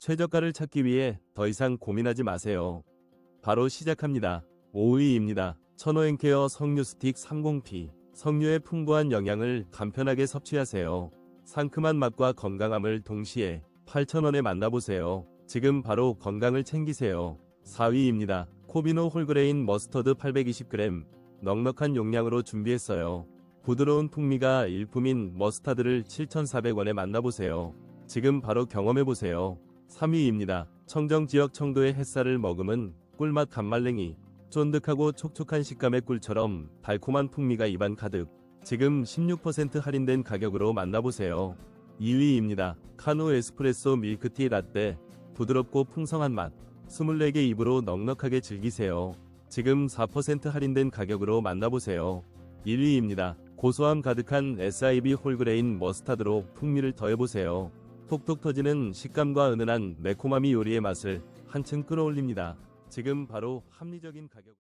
최저가를 찾기 위해 더 이상 고민하지 마세요. 바로 시작합니다. 5위입니다. 천호행케어 석류 스틱 30P. 석류의 풍부한 영양을 간편하게 섭취하세요. 상큼한 맛과 건강함을 동시에 8,000원에 만나보세요. 지금 바로 건강을 챙기세요. 4위입니다. 코비노 홀그레인 머스터드 820g. 넉넉한 용량으로 준비했어요. 부드러운 풍미가 일품인 머스타드를 7,400원에 만나보세요. 지금 바로 경험해보세요. 3위입니다. 청정 지역 청도의 햇살을 머금은 꿀맛 간말랭이. 쫀득하고 촉촉한 식감의 꿀처럼 달콤한 풍미가 입안 가득. 지금 16% 할인된 가격으로 만나보세요. 2위입니다. 카누 에스프레소 밀크티 라떼. 부드럽고 풍성한 맛. 24개 입으로 넉넉하게 즐기세요. 지금 4% 할인된 가격으로 만나보세요. 1위입니다. 고소함 가득한 SIB 홀그레인 머스타드로 풍미를 더해보세요. 톡톡 터지는 식감과 은은한 매콤함이 요리의 맛을 한층 끌어올립니다. 지금 바로 합리적인 가격.